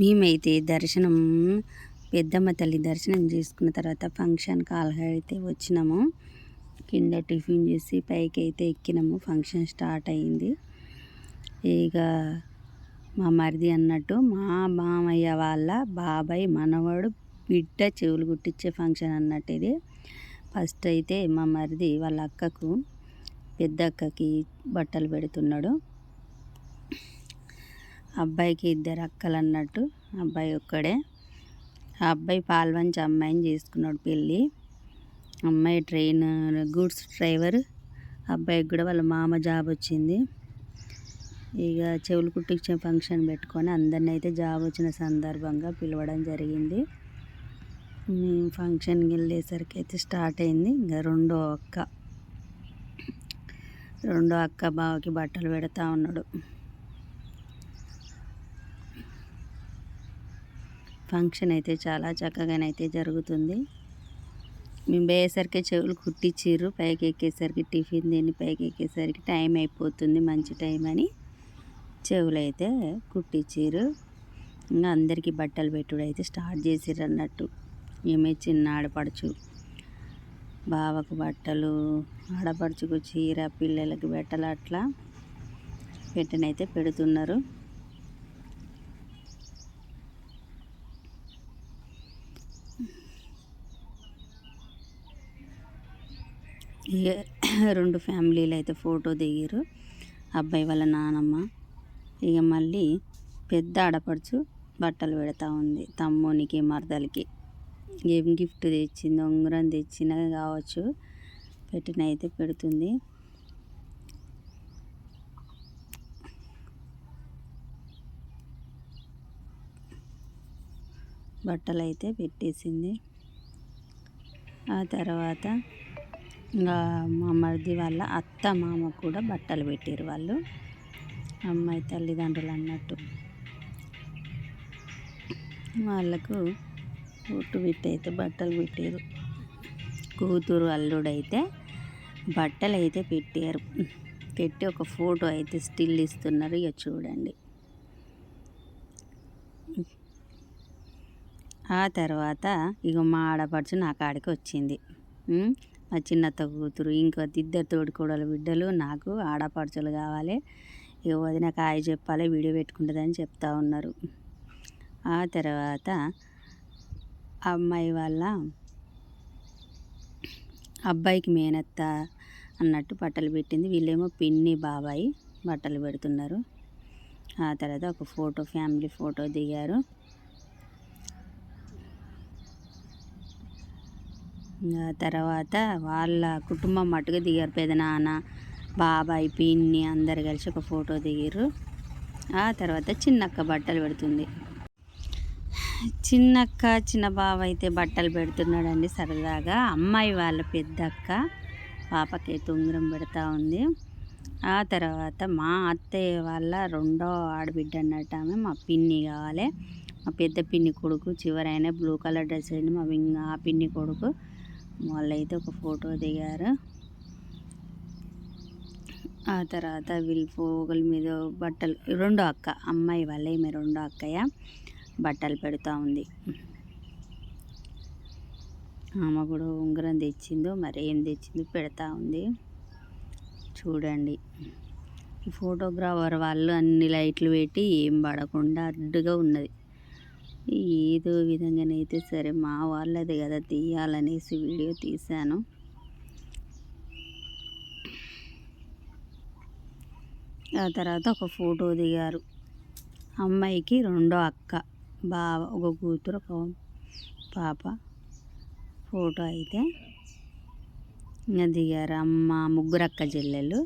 మేమైతే దర్శనం పెద్దమ్మ తల్లి దర్శనం చేసుకున్న తర్వాత ఫంక్షన్ కాల్ అయితే వచ్చినాము. కింద టిఫిన్ చేసి పైకి అయితే ఎక్కినాము. ఫంక్షన్ స్టార్ట్ అయింది. ఇక మా మరిది అన్నట్టు మా మామయ్య వాళ్ళ బాబాయ్ మనవాడు బిడ్డ చెవులు కుట్టించే ఫంక్షన్ అన్నట్టు ఇది. ఫస్ట్ అయితే మా మరిది వాళ్ళ అక్కకు పెద్ద అక్కకి బట్టలు పెడుతున్నాడు. అబ్బాయికి ఇద్దరు అక్కలు అన్నట్టు అబ్బాయి ఒక్కడే. ఆ అబ్బాయి పాల్వంచి అమ్మాయిని చేసుకున్నాడు పెళ్ళి. అమ్మాయి ట్రైన్ గూడ్స్ డ్రైవర్. అబ్బాయికి కూడా వాళ్ళ మామ జాబ్ వచ్చింది. ఇక చెవులు కుట్టించే ఫంక్షన్ పెట్టుకొని అందరిని అయితే జాబ్ వచ్చిన సందర్భంగా పిలవడం జరిగింది. మేము ఫంక్షన్కి వెళ్ళేసరికి అయితే స్టార్ట్ అయింది. ఇంకా రెండో అక్క రెండో అక్క బావకి బట్టలు పెడతా ఉన్నాడు. ఫంక్షన్ అయితే చాలా చక్కగానైతే జరుగుతుంది. మేము పోయేసరికి చెవులు కుట్టించిర్రు పైకి ఎక్కేసరికి టిఫిన్ తిని పైకి ఎక్కేసరికి టైం అయిపోతుంది మంచి టైం అని చెవులు అయితే కుట్టించిర్రు ఇంకా అందరికీ బట్టలు పెట్టుడు అయితే స్టార్ట్ చేసిర్రు అన్నట్టు. ఏమే చిన్న ఆడపడుచు బావకు బట్టలు ఆడపడుచుకు చీర పిల్లలకి బట్టలు అట్లా పెట్టనైతే పెడుతున్నారు. ఇక రెండు ఫ్యామిలీలు అయితే ఫోటో దిగారు అబ్బాయి వాళ్ళ నానమ్మ. ఇక మళ్ళీ పెద్ద ఆడపడుచు బట్టలు పెడతా ఉంది. తమ్మునికి మరదలకి. ఏం గిఫ్ట్ తెచ్చింది ఉంగరం తెచ్చిన కావచ్చు పెట్టిన అయితే పెడుతుంది. బట్టలు అయితే పెట్టేసింది. ఆ తర్వాత ఇంకా మా మరిది వాళ్ళ అత్త మామ కూడా బట్టలు పెట్టారు వాళ్ళు. అమ్మాయి తల్లిదండ్రులు అన్నట్టు. వాళ్ళకు ఒట్టు అయితే బట్టలు పెట్టారు. కూతురు అల్లుడైతే బట్టలు అయితే పెట్టారు. పెట్టి ఒక ఫోటో అయితే స్టిల్ ఇస్తున్నారు ఇక చూడండి. ఆ తర్వాత ఇక మా ఆడపడుచు నా కాడికి వచ్చింది. మా చిన్నత్త కూతురు ఇంకో ఇద్దరు తోడుకోడలు బిడ్డలు నాకు ఆడపడుచులు కావాలి. ఇక వదిన కాయ చెప్పాలి వీడియో పెట్టుకుంటుందని చెప్తా ఉన్నారు. ఆ తర్వాత అమ్మాయి వాళ్ళ అబ్బాయికి మేనత్త అన్నట్టు బట్టలు పెట్టింది. వీళ్ళేమో పిన్ని బాబాయి బట్టలు పెడుతున్నారు. ఆ తర్వాత ఒక ఫోటో ఫ్యామిలీ ఫోటో దిగారు. తర్వాత వాళ్ళ కుటుంబం మట్టుకు దిగారు. పెదనాన్న బాబాయ్ పిన్ని అందరు కలిసి ఒక ఫోటో దిగారు ఆ తర్వాత చిన్నక్క బట్టలు పెడుతుంది. చిన్నక్క చిన్న బావ అయితే బట్టలు పెడుతున్నాడండి సరదాగా. అమ్మాయి వాళ్ళ పెద్దక్క పాపకి ఉంగరం పెడతా ఉంది. ఆ తర్వాత మా అత్తయ్య వాళ్ళ రెండో ఆడబిడ్డ అన్నట్టు ఆమె మా పిన్ని కావాలి. మా పెద్ద పిన్ని కొడుకు చివరైన బ్లూ కలర్ డ్రెస్ అయింది మా వింగ్ ఆ పిన్ని కొడుకు. వాళ్ళైతే ఒక ఫోటో దిగారు. ఆ తర్వాత వీళ్ళు పోగుల మీద బట్టలు రెండో అక్క అమ్మాయి వాళ్ళ ఈమె రెండో అక్కయ్య బట్టలు పెడుతూ ఉంది. ఆమె కూడా ఉంగరం తెచ్చిందో మరి ఏం తెచ్చిందో పెడతా ఉంది. చూడండి. ఈ ఫోటోగ్రాఫర్ వాళ్ళు అన్ని లైట్లు పెట్టి ఏం పడకుండా అడ్డుగా ఉన్నది. ఏదో విధంగానైతే సరే మా వాళ్ళది కదా తీయాలనేసి వీడియో తీశాను. ఆ తర్వాత ఒక ఫోటో దిగారు. అమ్మాయికి రెండో అక్క బావ ఒక కూతురు ఒక పాప ఫోటో అయితే ఇంకా దిగారు. అమ్మ ముగ్గురు అక్క చెల్లెలు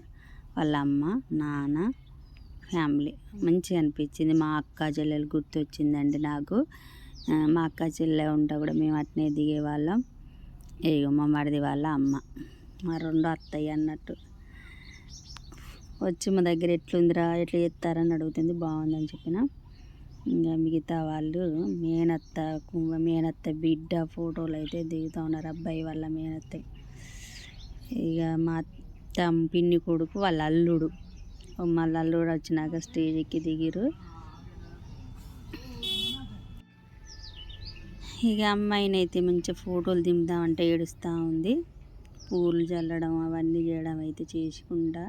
వాళ్ళ అమ్మ నాన్న ఫ్యామిలీ. మంచిగా అనిపించింది. మా అక్క చెల్లెలు గుర్తొచ్చిందండి నాకు. మా అక్క చెల్లె ఉంటా కూడా మేము అట్నే దిగేవాళ్ళం. ఇగో మా మరిది వాళ్ళ అమ్మ. మా రెండో అత్తయ్య అన్నట్టు. వచ్చి మా దగ్గర ఎట్లుందిరా ఎట్లా చేస్తారని అడుగుతుంది. బాగుందని చెప్పిన. ఇంకా మిగతా వాళ్ళు మేనత్త మేనత్త బిడ్డ ఫోటోలు అయితే దిగుతూ ఉన్నారు. అబ్బాయి వాళ్ళ మేనత్త. ఇక మా అత్త పిన్ని కొడుకు వాళ్ళ అల్లుడు. మళ్ళీ అల్లుడు వచ్చినాక స్టేజ్ ఎక్కి దిగిరు. ఇక అమ్మాయినైతే మంచిగా ఫోటోలు దింపుదామంటే ఏడుస్తూ ఉంది. పూలు చల్లడం అవన్నీ చేయడం అయితే చేసుకుంటా.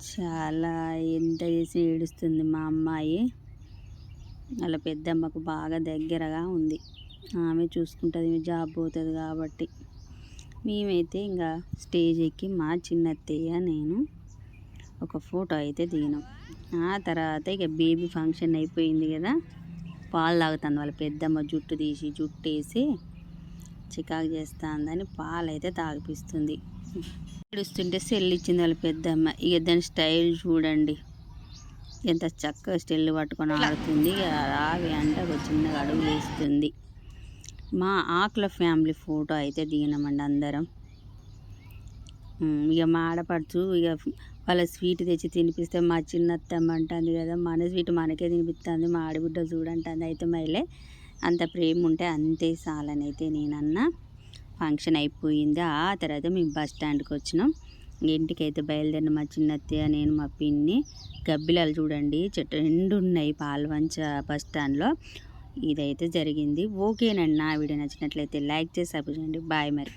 చాలా ఎంత చేసి ఏడుస్తుంది మా అమ్మాయి. వాళ్ళ పెద్దమ్మకు బాగా దగ్గరగా ఉంది. ఆమె చూసుకుంటుంది ఈమె జాబ్ పోతుంది కాబట్టి. మేమైతే ఇంకా స్టేజ్ ఎక్కి మా చిన్నత్తయ్య నేను ఒక ఫోటో అయితే దిగినాం. ఆ తర్వాత ఇక బేబీ ఫంక్షన్ అయిపోయింది కదా. పాలు తాగుతుంది వాళ్ళ పెద్దమ్మ జుట్టు తీసి జుట్టు వేసి చికాకు చేస్తుందని పాలు అయితే తాగిపిస్తుంది. ఏడుస్తుంటే సెల్ ఇచ్చింది వాళ్ళ పెద్దమ్మ. ఇక దాని స్టైల్ చూడండి. ఎంత చక్కగా స్టెల్ పట్టుకొని ఆడుతుంది. ఇక రావి అంటే ఒక చిన్నగా అడుగు వేస్తుంది. మా ఆకుల ఫ్యామిలీ ఫోటో అయితే దిగినామండి అందరం. ఇక మా ఆడపడుచు ఇక వాళ్ళ స్వీట్ తెచ్చి తినిపిస్తే మా చిన్నత్తమ్మ అంటుంది కదా మన స్వీట్ మనకే తినిపిస్తుంది మా ఆడబిడ్డ చూడంటుంది. అయితే మైలే అంత ప్రేమ ఉంటే అంతే చాలని అయితే నేనన్నా. ఫంక్షన్ అయిపోయింది. ఆ తర్వాత మేము బస్ స్టాండ్కి వచ్చినాం. ఇంటికి అయితే బయలుదేరిన మా చిన్నత్తయ్య నేను మా పిన్ని గబ్బిలాలు చూడండి చెట్టు రెండు ఉన్నాయి పాల్వంచ బస్ స్టాండ్లో. ఇదైతే జరిగింది. ఓకేనండి. నా వీడియో నచ్చినట్లయితే లైక్ చేసి సపోర్ట్ చేయండి. బాయ్ మరి.